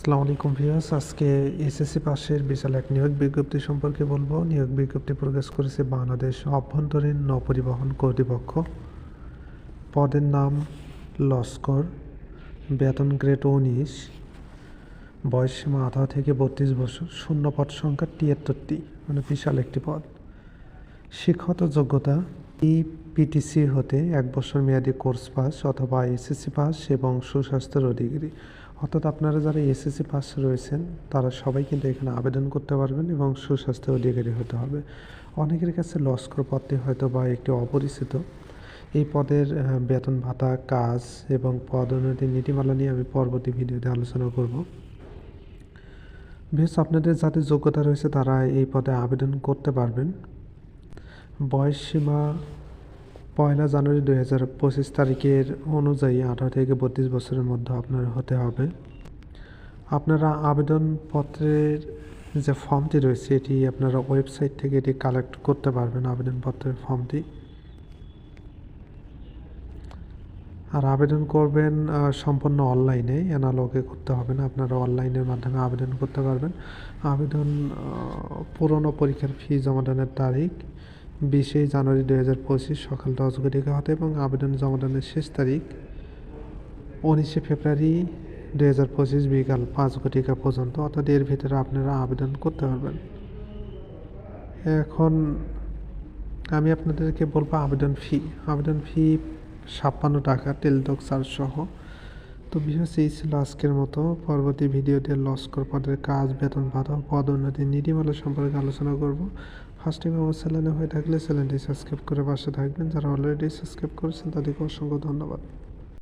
আসসালামু আলাইকুম ভিউয়ার্স। আজকে এসএসসি পাশের বিশাল এক নিয়োগ বিজ্ঞপ্তি সম্পর্কে বলব। নিয়োগ বিজ্ঞপ্তি প্রকাশ করেছে বাংলাদেশ অভ্যন্তরীণ নৌপরিবহন কর্তৃপক্ষ। পদের নাম লস্কর, বেতন গ্রেড উনিশ, বয়স সীমা থেকে বত্রিশ বছর, শূন্য পদ সংখ্যা তিয়াত্তরটি মানে বিশাল একটি পদ। শিক্ষত যোগ্যতা ই পিটিসি হতে এক বছর মেয়াদী কোর্স পাস অথবা এসএসসি পাস এবং সুস্বাস্থ্যের অধিকারী অর্থাৎ আপনারা যারা এসএসসি পাস রয়েছেন, তারা সবাই কিন্তু এখানে আবেদন করতে পারবেন এবং সুস্বাস্থ্য অধিকারী হতে হবে। অনেকের কাছে লস্কর পদটি হয়তো বা একটি অপরিচিত। এই পদের বেতন ভাতা, কাজ এবং পদোন্নতির নীতিমালা নিয়ে আমি পরবর্তী ভিডিওতে আলোচনা করব। বেশ, আপনাদের যাদের যোগ্যতা রয়েছে, তারা এই পদে আবেদন করতে পারবেন। বয়স সীমা পয়লা জানুয়ারি দুই হাজার পঁচিশ তারিখের অনুযায়ী আঠারো থেকে বত্রিশ বছরের মধ্যে আপনার হতে হবে। আপনারা আবেদনপত্রের যে ফর্মটি রয়েছে, এটি আপনারা ওয়েবসাইট থেকে এটি কালেক্ট করতে পারবেন আবেদনপত্রের ফর্মটি। আর আবেদন করবেন সম্পূর্ণ অনলাইনে, অ্যানালগে করতে হবে না, আপনারা অনলাইনের মাধ্যমে আবেদন করতে পারবেন। আবেদন পুরনো পরীক্ষার ফি জমাদানের তারিখ বিশে জানুয়ারি দুই হাজার পঁচিশ সকাল দশ ঘটিকা হতে এবং আবেদন জমাদানের শেষ তারিখ উনিশে ফেব্রুয়ারি দুই হাজার পঁচিশ বিকাল পাঁচ ঘটিকা পর্যন্ত। অর্থাৎ এর ভিতরে আপনারা আবেদন করতে পারবেন। এখন আমি আপনাদেরকে বলব আবেদন ফি। আবেদন ফি ছাপ্পান্ন টাকা টেলটক চার্জ সহ। তো বিশেষ এই ছিল আজকের মতো পরবর্তী ভিডিওতে লস্কর পদের কাজ, বেতন ভাতা, পদোন্নতি নীতিমালা সম্পর্কে আলোচনা করব। ফার্স্ট টাইম আমার চ্যানেলে হয়ে থাকলে চ্যানেলটি সাবস্ক্রাইব করে পাশে থাকবেন। যারা অলরেডি সাবস্ক্রাইব করেছেন, তাদেরকে অসংখ্য ধন্যবাদ।